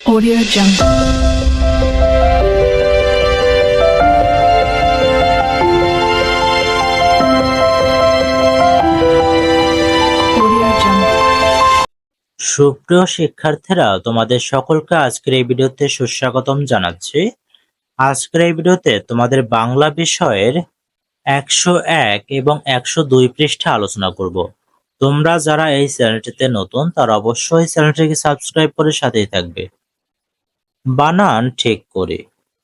Audio Jungle. সুপ্রিয় শিক্ষার্থীরা, তোমাদের সকলকে আজকের এই ভিডিওতে সুস্বাগতম জানাচ্ছি। আজকের এই ভিডিওতে তোমাদের বাংলা বিষয়ের একশো এক এবং একশো দুই পৃষ্ঠা আলোচনা করব। তোমরা যারা এই চ্যানেলটিতে নতুন, তারা অবশ্যই চ্যানেলটিকে সাবস্ক্রাইব করে সাথেই থাকবে। বানান ঠিক করে।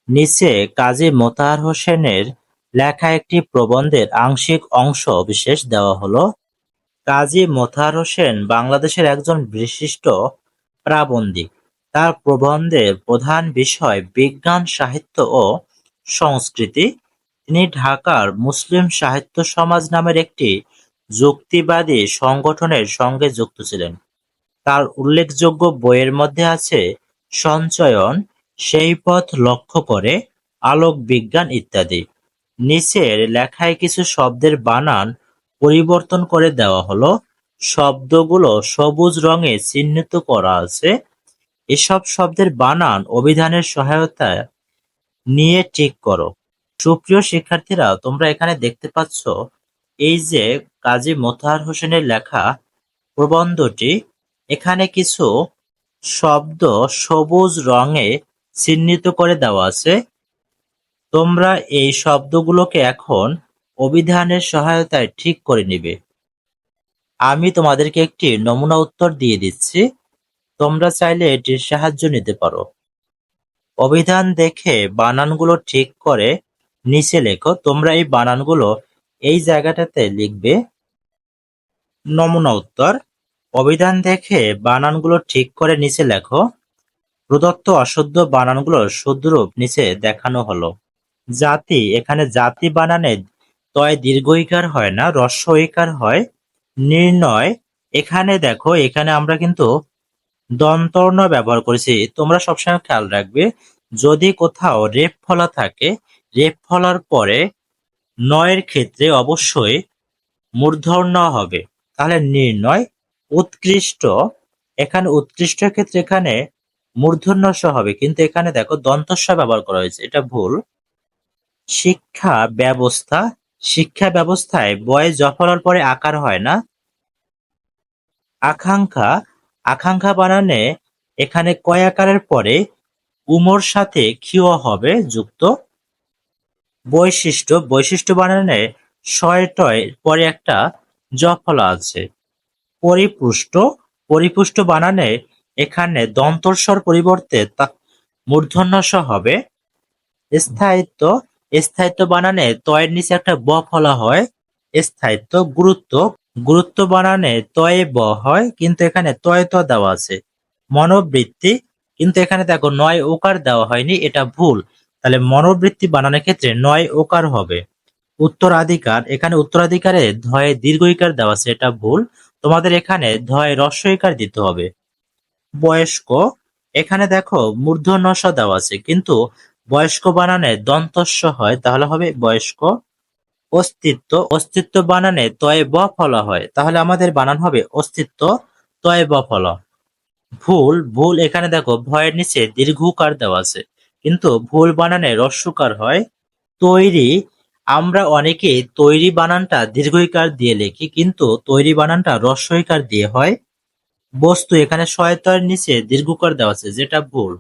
নিচে কাজী মোতাহার হোসেনের লেখা একটি প্রবন্ধের আংশিক অংশ বিশেষ দেওয়া হলো, কাজী মোতাহার হোসেন বাংলাদেশের একজন বিশিষ্ট প্রাবন্ধিক। তার প্রবন্ধের প্রধান বিষয় বিজ্ঞান, সাহিত্য ও সংস্কৃতি। তিনি ঢাকার মুসলিম সাহিত্য সমাজ নামের একটি যুক্তিবাদী সংগঠনের সঙ্গে যুক্ত ছিলেন। তার উল্লেখযোগ্য বইয়ের মধ্যে আছে সঞ্চয়ন, সেই পথ লক্ষ্য করে আলোক বিজ্ঞান ইত্যাদি। নিচের লেখায় কিছু শব্দের বানান পরিবর্তন করে দেওয়া হলো। শব্দগুলো সবুজ রঙে চিহ্নিত করা আছে। এসব শব্দের বানান অভিধানের সহায়তা নিয়ে ঠিক করো। সুপ্রিয় শিক্ষার্থীরা, তোমরা এখানে দেখতে পাচ্ছ এই যে কাজী মোতাহার হোসেনের লেখা প্রবন্ধটি। এখানে কিছু শব্দ সবুজ রঙে চিহ্নিত করে দেওয়া আছে। তোমরা এই শব্দগুলোকে এখন অভিধানের সহায়তায় ঠিক করে নিবে। আমি তোমাদেরকে একটি নমুনা উত্তর দিয়ে দিচ্ছি। তোমরা চাইলে এটির সাহায্য নিতে পারো। অভিধান দেখে বানানগুলো ঠিক করে নিচে লেখো। তোমরা এই বানানগুলো এই জায়গাটাতে লিখবে। নমুনা উত্তর। অভিধান দেখে বানানগুলো ঠিক করে নিচে লেখো। প্রদত্ত অশুদ্ধ বানানগুলো শুদ্ধরূপ নিচে দেখানো হলো। জাতি, এখানে জাতি বানানে তয় দীর্ঘইকার হয় না রস্বইকার হয়, নির্ণয়। এখানে দেখো, এখানে আমরা কিন্তু দন্তর্ণ ব্যবহার করেছি। তোমরা সবসময় খেয়াল রাখবে, যদি কোথাও রেপ ফলা থাকে, রেপ ফলার পরে নয়ের ক্ষেত্রে অবশ্যই মূর্ধন্য হবে। তাহলে নির্ণয় উৎকৃষ্ট, এখানে উৎকৃষ্ট ক্ষেত্রে এখানে মূর্ধন্য স হবে। কিন্তু এখানে দেখো দন্তস্ব ব্যবহার করা হয়েছে, এটা ভুল। শিক্ষা ব্যবস্থা, শিক্ষা ব্যবস্থায় বয়ে জফলার পরে আকার হয় না। আকাঙ্ক্ষা আকাঙ্ক্ষা বানানে এখানে কয় আকারের পরে উমর সাথে ক্ষিয় হবে, যুক্ত। বৈশিষ্ট্য বৈশিষ্ট্য বানানে শয় টয় পরে একটা জফলা আছে। পরিপুষ্ট পরিপুষ্ট বানানে এখানে দন্তস্বর পরিবর্তে মূর্ধন্য হবে। স্থায়িত্ব স্থায়িত্ব বানানে তয়ের নিচে একটা ব ফলা হয়। স্থায়িত্ব, গুরুত্ব গুরুত্ব বানানে তয়ে ব হয়, কিন্তু এখানে তয়ে ত দেওয়া আছে। মনোবৃত্তি, কিন্তু এখানে দেখো নয় ওকার দেওয়া হয়নি, এটা ভুল। তাহলে মনোবৃত্তি বানানোর ক্ষেত্রে নয় ওকার হবে। উত্তরাধিকার, এখানে উত্তরাধিকারে ধয়ে দীর্ঘইকার দেওয়া আছে, এটা ভুল। তোমাদের এখানে ধয় রস্বইকার দিতে হবে। বয়স্ক, এখানে দেখো মূর্ধন্য স দেওয়া আছে, কিন্তু বয়স্ক বানানে দন্তস্ব হয়, তাহলে হবে বয়স্ক। অস্তিত্ব অস্তিত্ব বানানে তয়ে ব ফলা হয়, তাহলে আমাদের বানান হবে অস্তিত্ব তয়ে ব ফলা। ভুল ভুল এখানে দেখো ভয়ের নিচে দীর্ঘকার দেওয়া আছে, কিন্তু ভুল বানানে রস্যকার হয়। তৈরি আমরা অনেকে তৈরি বানানটা দীর্ঘইকার দিয়ে লিখি, কিন্তু তৈরি বানানটা রস্বইকার দিয়ে হয়। বস্তু এখানে শয়তয়ের নিচে দীর্ঘকার দেওয়া আছে, যেটা ভুল।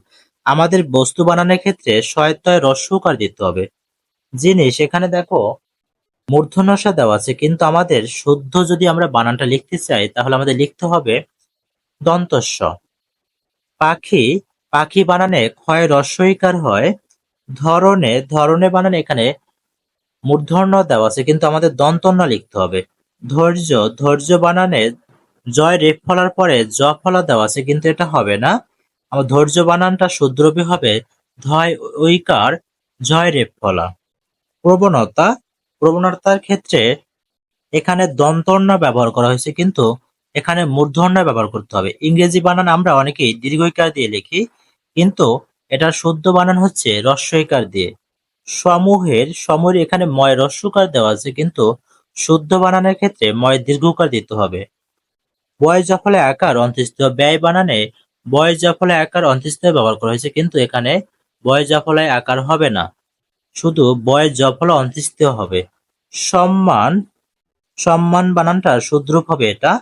আমাদের বস্তু বানানোর ক্ষেত্রে শয়তয় রস্যকার দিতে হবে। জিনিস এখানে দেখো, মূর্ধন্যসা দেওয়া আছে, কিন্তু আমাদের শুদ্ধ যদি আমরা বানানটা লিখতে চাই, তাহলে আমাদের লিখতে হবে দন্তস্ব। পাখি পাখি বানানে ক্ষয় রস্বইকার হয়। ধরনে ধরনে বানানে এখানে মূর্ধন্য দেওয়া আছে, কিন্তু আমাদের দন্তন্য লিখতে হবে। ধৈর্য ধৈর্য বানানে জয় রেপ ফলার পরে জ ফলা দেওয়া আছে, কিন্তু এটা হবে না। আমার ধৈর্য বানানটা শুদ্রবি হবে, ধয় ঐকার জয় রেপ ফলা। প্রবণতা, প্রবণতার ক্ষেত্রে এখানে দন্তন্য ব্যবহার করা হয়েছে, কিন্তু এখানে মূর্ধন্য ব্যবহার করতে হবে। ইংরেজি বানান আমরা অনেকেই দীর্ঘইকার দিয়ে লিখি, কিন্তু এটার শুদ্ধ বানান হচ্ছে রস্বইকার দিয়ে। সমূহের সময়ের এখানে ময় রস্যকার দেওয়া আছে, কিন্তু শুদ্ধ বানানের ক্ষেত্রে ময় দীর্ঘকার দিতে হবে। বয় জফলে আকার অন্তস্থ ব্যয় বানানে বয় জফলে আকার অন্ত্যেষ্টিতে ব্যবহার করা হয়েছে, কিন্তু এখানে বয় জাফলে আকার হবে না। শুধু বয় জফলা অন্ত্যেষ্টিতে হবে। সম্মান সম্মান বানানটা শুদ্রূপ হবে এটা।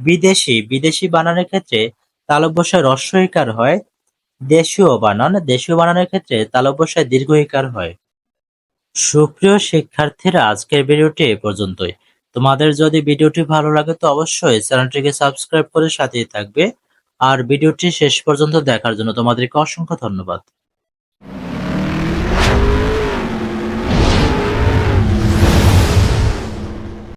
বিদেশি বিদেশি বানানের ক্ষেত্রে তালব্যসায় বসায় হয়। দেশীয় বানান, দেশীয় বানানের ক্ষেত্রে তালব্য বসায় দীর্ঘইকার হয়। সুপ্রিয় শিক্ষার্থীরা, আজকের ভিডিওটি এ পর্যন্তই। তোমাদের যদি ভিডিওটি ভালো লাগে তো অবশ্যই চ্যানেলটিকে সাবস্ক্রাইব করে সাথেই থাকবে। আর ভিডিওটি শেষ পর্যন্ত দেখার জন্য তোমাদেরকে অসংখ্য ধন্যবাদ।